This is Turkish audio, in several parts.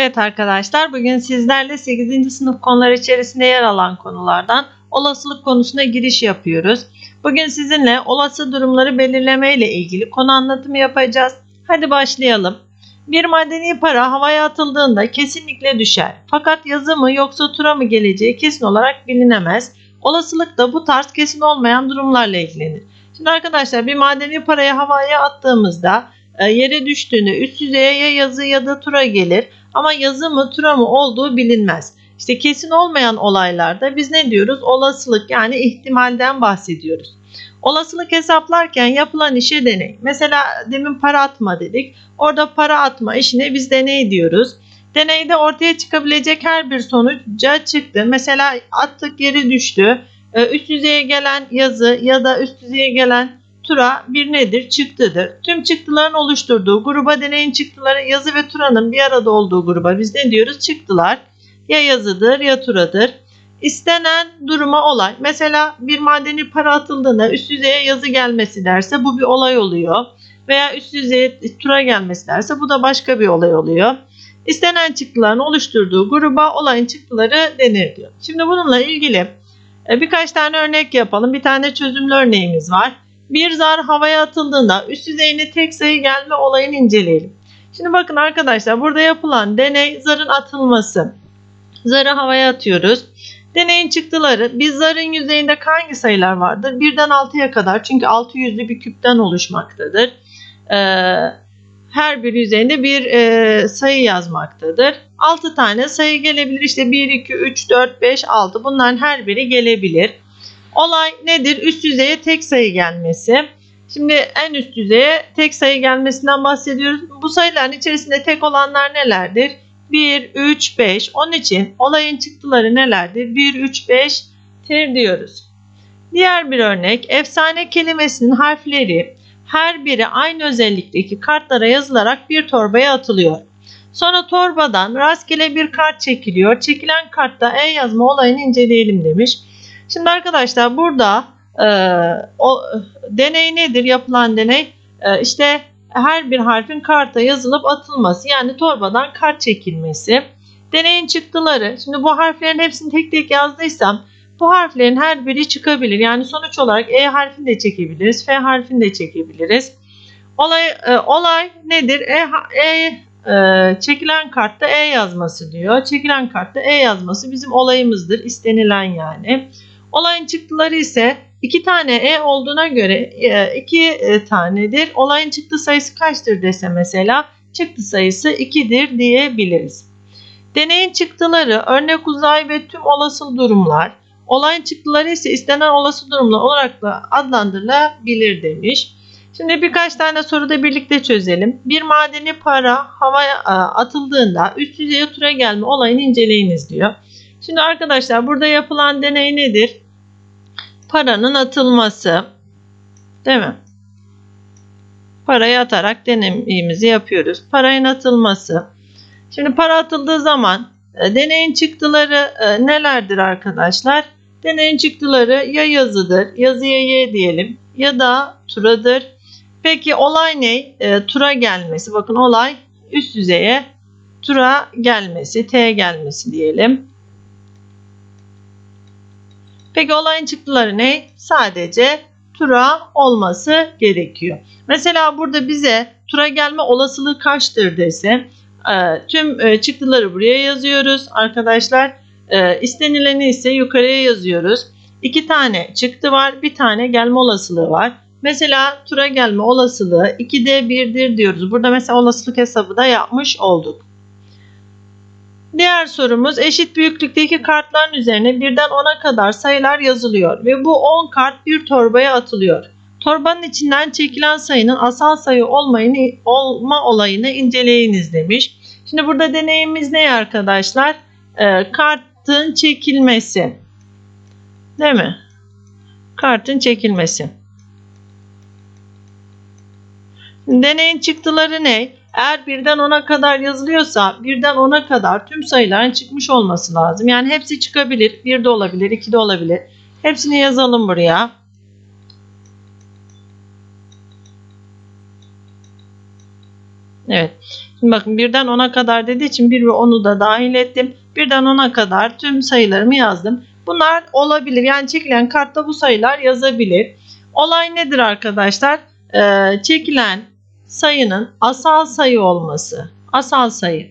Evet arkadaşlar bugün sizlerle 8. sınıf konular içerisinde yer alan konulardan olasılık konusuna giriş yapıyoruz. Bugün sizinle olası durumları belirleme ile ilgili konu anlatımı yapacağız. Hadi başlayalım. Bir madeni para havaya atıldığında kesinlikle düşer. Fakat yazı mı yoksa tura mı geleceği kesin olarak bilinemez. Olasılık da bu tarz kesin olmayan durumlarla ilgilenir. Şimdi arkadaşlar bir madeni parayı havaya attığımızda e, yere düştüğünde üst yüzeye ya yazı ya da tura gelir. Ama yazı mı tura mı olduğu bilinmez. İşte kesin olmayan olaylarda biz ne diyoruz? Olasılık yani ihtimalden bahsediyoruz. Olasılık hesaplarken yapılan işe deney. Mesela demin para atma dedik. Orada para atma işine biz deney diyoruz. Deneyde ortaya çıkabilecek her bir sonuca çıktı. Mesela attık yeri düştü. Ee, Üst yüzeye gelen yazı ya da üst yüzeye gelen tura bir nedir? Çıktıdır. Tüm çıktıların oluşturduğu gruba deneyin çıktıları yazı ve turanın bir arada olduğu gruba biz ne diyoruz? Çıktılar. Ya yazıdır ya turadır. İstenen duruma olay. Mesela bir madeni para atıldığında üst yüzeye yazı gelmesi derse bu bir olay oluyor. Veya üst yüzeye tura gelmesi derse bu da başka bir olay oluyor. İstenen çıktıların oluşturduğu gruba olayın çıktıları denir diyor. Şimdi bununla ilgili e, birkaç tane örnek yapalım. Bir tane çözümlü örneğimiz var. Bir zar havaya atıldığında üst yüzeyine tek sayı gelme olayını inceleyelim. Şimdi bakın arkadaşlar burada yapılan deney zarın atılması. Zarı havaya atıyoruz. Deneyin çıktıları biz zarın yüzeyinde hangi sayılar vardır? Birden 6'ya kadar çünkü 6 yüzlü bir küpten oluşmaktadır. Ee, her bir yüzeyinde bir e, sayı yazmaktadır. 6 tane sayı gelebilir. İşte 1, 2, 3, 4, 5, 6 bunların her biri gelebilir. Olay nedir? Üst yüzeye tek sayı gelmesi. Şimdi en üst yüzeye tek sayı gelmesinden bahsediyoruz. Bu sayıların içerisinde tek olanlar nelerdir? 1, 3, 5. Onun için olayın çıktıları nelerdir? 1, 3, 5 tir diyoruz. Diğer bir örnek efsane kelimesinin harfleri her biri aynı özellikteki kartlara yazılarak bir torbaya atılıyor. Sonra torbadan rastgele bir kart çekiliyor. Çekilen kartta E yazma olayını inceleyelim demiş. Şimdi arkadaşlar burada e, o deney nedir? Yapılan deney e, işte her bir harfin karta yazılıp atılması yani torbadan kart çekilmesi. Deneyin çıktıları. Şimdi bu harflerin hepsini tek tek yazdıysam bu harflerin her biri çıkabilir. Yani sonuç olarak E harfini de çekebiliriz. F harfini de çekebiliriz. Olay e, olay nedir? E, e e, çekilen kartta E yazması diyor. Çekilen kartta E yazması bizim olayımızdır. istenilen yani. Olayın çıktıları ise iki tane E olduğuna göre e, iki e, tanedir. Olayın çıktı sayısı kaçtır dese mesela çıktı sayısı 2'dir diyebiliriz. Deneyin çıktıları örnek uzay ve tüm olası durumlar. Olayın çıktıları ise istenen olası durumlar olarak da adlandırılabilir demiş. Şimdi birkaç tane soruda birlikte çözelim. Bir madeni para havaya atıldığında üst yüzeye tura gelme olayını inceleyiniz diyor. Şimdi arkadaşlar burada yapılan deney nedir? Paranın atılması. Değil mi? Parayı atarak deneyimizi yapıyoruz. Parayın atılması. Şimdi para atıldığı zaman e, deneyin çıktıları e, nelerdir arkadaşlar? Deneyin çıktıları ya yazıdır, yazıya y diyelim ya da turadır. Peki olay ne? E, tura gelmesi. Bakın olay üst yüzeye tura gelmesi, t gelmesi diyelim. Peki olayın çıktıları ne? Sadece tura olması gerekiyor. Mesela burada bize tura gelme olasılığı kaçtır dese e, tüm e, çıktıları buraya yazıyoruz arkadaşlar. E, istenileni ise yukarıya yazıyoruz. İki tane çıktı var, bir tane gelme olasılığı var. Mesela tura gelme olasılığı 2'de 1'dir diyoruz. Burada mesela olasılık hesabı da yapmış olduk. Diğer sorumuz eşit büyüklükteki kartların üzerine birden 10'a kadar sayılar yazılıyor ve bu 10 kart bir torbaya atılıyor. Torbanın içinden çekilen sayının asal sayı olmayını, olma olayını inceleyiniz demiş. Şimdi burada deneyimiz ne arkadaşlar? Ee, kartın çekilmesi. Değil mi? Kartın çekilmesi. Deneyin çıktıları ne? Eğer birden 10'a kadar yazılıyorsa birden 10'a kadar tüm sayıların çıkmış olması lazım. Yani hepsi çıkabilir. 1 de olabilir, 2 de olabilir. Hepsini yazalım buraya. Evet. Şimdi bakın birden 10'a kadar dediği için 1 ve 10'u da dahil ettim. Birden 10'a kadar tüm sayılarımı yazdım. Bunlar olabilir. Yani çekilen kartta bu sayılar yazabilir. Olay nedir arkadaşlar? Ee, çekilen sayının asal sayı olması. Asal sayı.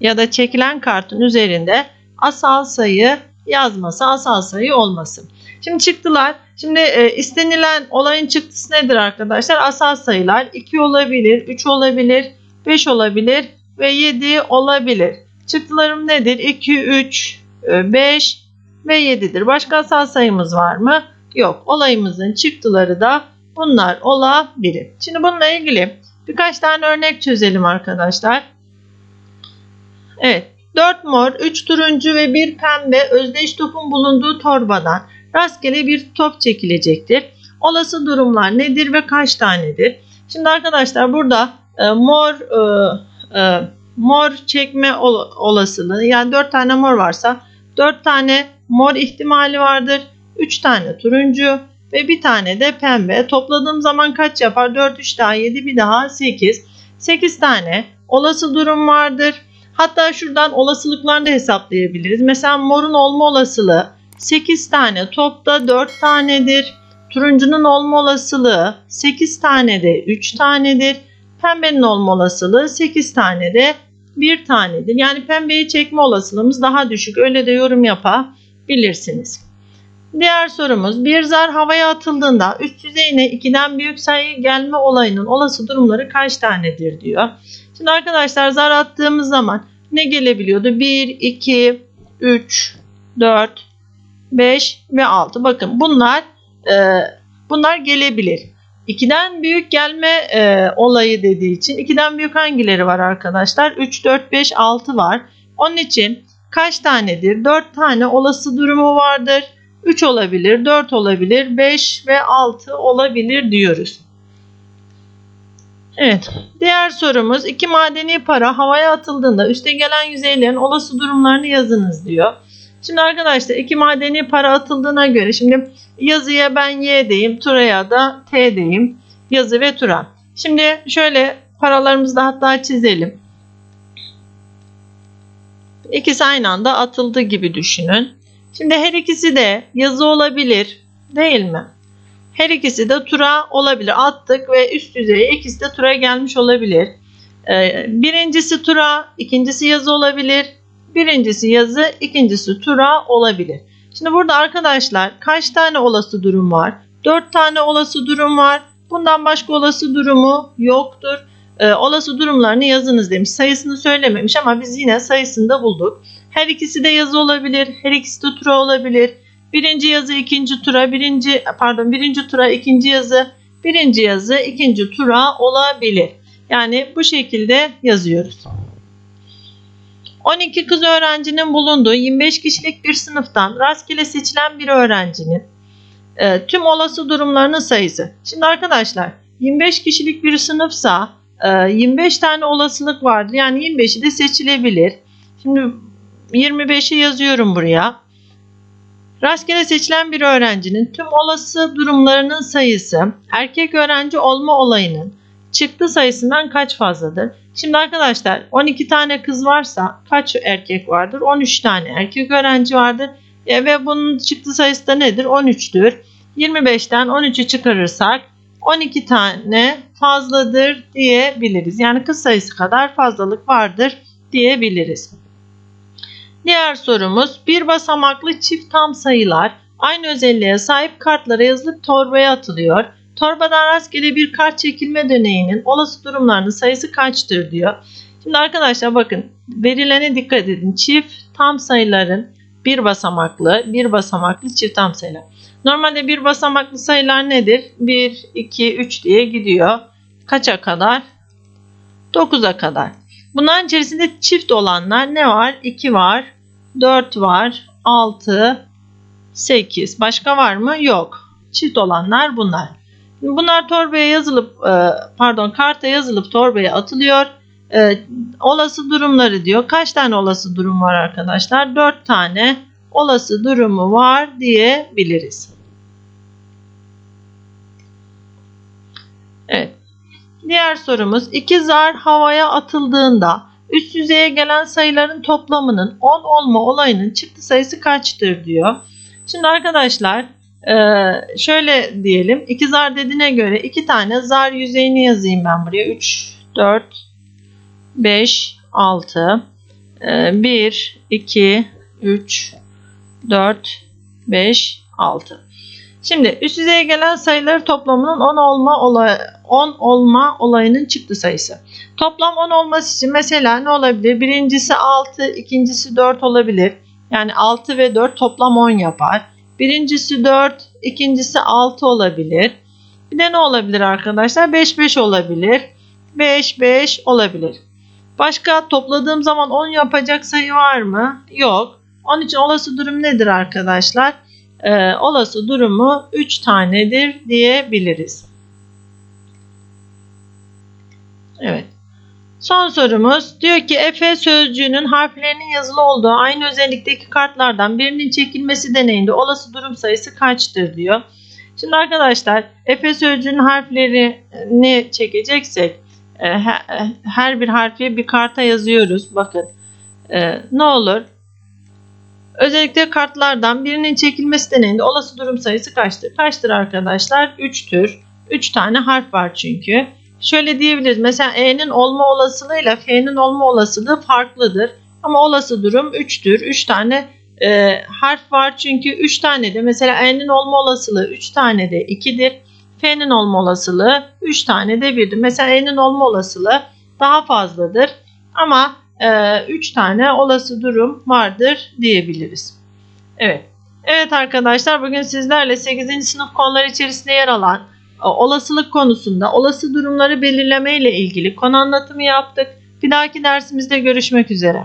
Ya da çekilen kartın üzerinde asal sayı yazması, asal sayı olması. Şimdi çıktılar. Şimdi e, istenilen olayın çıktısı nedir arkadaşlar? Asal sayılar 2 olabilir, 3 olabilir, 5 olabilir ve 7 olabilir. Çıktılarım nedir? 2, 3, 5 ve 7'dir. Başka asal sayımız var mı? Yok. Olayımızın çıktıları da bunlar olabilir. Şimdi bununla ilgili birkaç tane örnek çözelim arkadaşlar. Evet. 4 mor, 3 turuncu ve 1 pembe özdeş topun bulunduğu torbadan rastgele bir top çekilecektir. Olası durumlar nedir ve kaç tanedir? Şimdi arkadaşlar burada e, mor e, e, mor çekme ol, olasılığı yani 4 tane mor varsa 4 tane mor ihtimali vardır. 3 tane turuncu ve bir tane de pembe. Topladığım zaman kaç yapar? 4 3 daha 7 bir daha 8. 8 tane olası durum vardır. Hatta şuradan olasılıklarını da hesaplayabiliriz. Mesela morun olma olasılığı 8 tane topta 4 tanedir. Turuncunun olma olasılığı 8 tane de 3 tanedir. Pembenin olma olasılığı 8 tane de 1 tanedir. Yani pembeyi çekme olasılığımız daha düşük. Öyle de yorum yapabilirsiniz. Diğer sorumuz bir zar havaya atıldığında üst yüzeyine 2'den büyük sayı gelme olayının olası durumları kaç tanedir diyor. Şimdi arkadaşlar zar attığımız zaman ne gelebiliyordu? 1, 2, 3, 4, 5 ve 6. Bakın bunlar e, bunlar gelebilir. 2'den büyük gelme e, olayı dediği için 2'den büyük hangileri var arkadaşlar? 3, 4, 5, 6 var. Onun için kaç tanedir? 4 tane olası durumu vardır. 3 olabilir, 4 olabilir, 5 ve 6 olabilir diyoruz. Evet. Diğer sorumuz iki madeni para havaya atıldığında üste gelen yüzeylerin olası durumlarını yazınız diyor. Şimdi arkadaşlar iki madeni para atıldığına göre şimdi yazıya ben Y diyeyim, Tura'ya da T diyeyim. Yazı ve Tura. Şimdi şöyle paralarımızı da hatta çizelim. İkisi aynı anda atıldı gibi düşünün. Şimdi her ikisi de yazı olabilir değil mi? Her ikisi de tura olabilir. Attık ve üst yüzeye ikisi de tura gelmiş olabilir. Ee, birincisi tura, ikincisi yazı olabilir. Birincisi yazı, ikincisi tura olabilir. Şimdi burada arkadaşlar kaç tane olası durum var? 4 tane olası durum var. Bundan başka olası durumu yoktur. Ee, olası durumlarını yazınız demiş. Sayısını söylememiş ama biz yine sayısını da bulduk. Her ikisi de yazı olabilir. Her ikisi de tura olabilir. Birinci yazı ikinci tura, birinci pardon birinci tura ikinci yazı, birinci yazı ikinci tura olabilir. Yani bu şekilde yazıyoruz. 12 kız öğrencinin bulunduğu 25 kişilik bir sınıftan rastgele seçilen bir öğrencinin e, tüm olası durumlarının sayısı. Şimdi arkadaşlar 25 kişilik bir sınıfsa e, 25 tane olasılık vardır. Yani 25'i de seçilebilir. Şimdi 25'i yazıyorum buraya. Rastgele seçilen bir öğrencinin tüm olası durumlarının sayısı erkek öğrenci olma olayının çıktı sayısından kaç fazladır? Şimdi arkadaşlar 12 tane kız varsa kaç erkek vardır? 13 tane erkek öğrenci vardır. E, ve bunun çıktı sayısı da nedir? 13'tür. 25'ten 13'ü çıkarırsak 12 tane fazladır diyebiliriz. Yani kız sayısı kadar fazlalık vardır diyebiliriz. Diğer sorumuz bir basamaklı çift tam sayılar aynı özelliğe sahip kartlara yazılıp torbaya atılıyor. Torbadan rastgele bir kart çekilme döneğinin olası durumlarının sayısı kaçtır diyor. Şimdi arkadaşlar bakın verilene dikkat edin. Çift tam sayıların bir basamaklı, bir basamaklı çift tam sayılar. Normalde bir basamaklı sayılar nedir? 1, 2, 3 diye gidiyor. Kaça kadar? 9'a kadar. Bunların içerisinde çift olanlar ne var? 2 var, 4 var, 6, 8. Başka var mı? Yok. Çift olanlar bunlar. Bunlar torbaya yazılıp e, pardon karta yazılıp torbaya atılıyor. E, olası durumları diyor. Kaç tane olası durum var arkadaşlar? 4 tane olası durumu var diyebiliriz. Evet. Diğer sorumuz iki zar havaya atıldığında üst yüzeye gelen sayıların toplamının 10 olma olayının çıktı sayısı kaçtır diyor. Şimdi arkadaşlar ee, şöyle diyelim. iki zar dediğine göre iki tane zar yüzeyini yazayım ben buraya. 3, 4, 5, 6, 1, 2, 3, 4, 5, 6. Şimdi üst yüzeye gelen sayıları toplamının 10 olma olay 10 olma olayının çıktı sayısı. Toplam 10 olması için mesela ne olabilir? Birincisi 6, ikincisi 4 olabilir. Yani 6 ve 4 toplam 10 yapar. Birincisi 4, ikincisi 6 olabilir. Bir de ne olabilir arkadaşlar? 5 5 olabilir. 5 5 olabilir. Başka topladığım zaman 10 yapacak sayı var mı? Yok. Onun için olası durum nedir arkadaşlar? Ee, olası durumu 3 tanedir diyebiliriz. Evet. Son sorumuz diyor ki Efe sözcüğünün harflerinin yazılı olduğu aynı özellikteki kartlardan birinin çekilmesi deneyinde olası durum sayısı kaçtır diyor. Şimdi arkadaşlar Efe sözcüğünün harflerini çekeceksek e, her bir harfi bir karta yazıyoruz. Bakın e, ne olur? Özellikle kartlardan birinin çekilmesi deneyinde olası durum sayısı kaçtır? Kaçtır arkadaşlar? 3'tür. 3 tane harf var çünkü. Şöyle diyebiliriz. Mesela E'nin olma olasılığıyla F'nin olma olasılığı farklıdır. Ama olası durum 3'tür. 3 tane e, harf var çünkü 3 tane de mesela E'nin olma olasılığı 3 tane de 2'dir. F'nin olma olasılığı 3 tane de 1'dir. Mesela E'nin olma olasılığı daha fazladır. Ama 3 e, tane olası durum vardır diyebiliriz. Evet. Evet arkadaşlar bugün sizlerle 8. sınıf konular içerisinde yer alan olasılık konusunda olası durumları belirleme ile ilgili konu anlatımı yaptık. Bir dahaki dersimizde görüşmek üzere.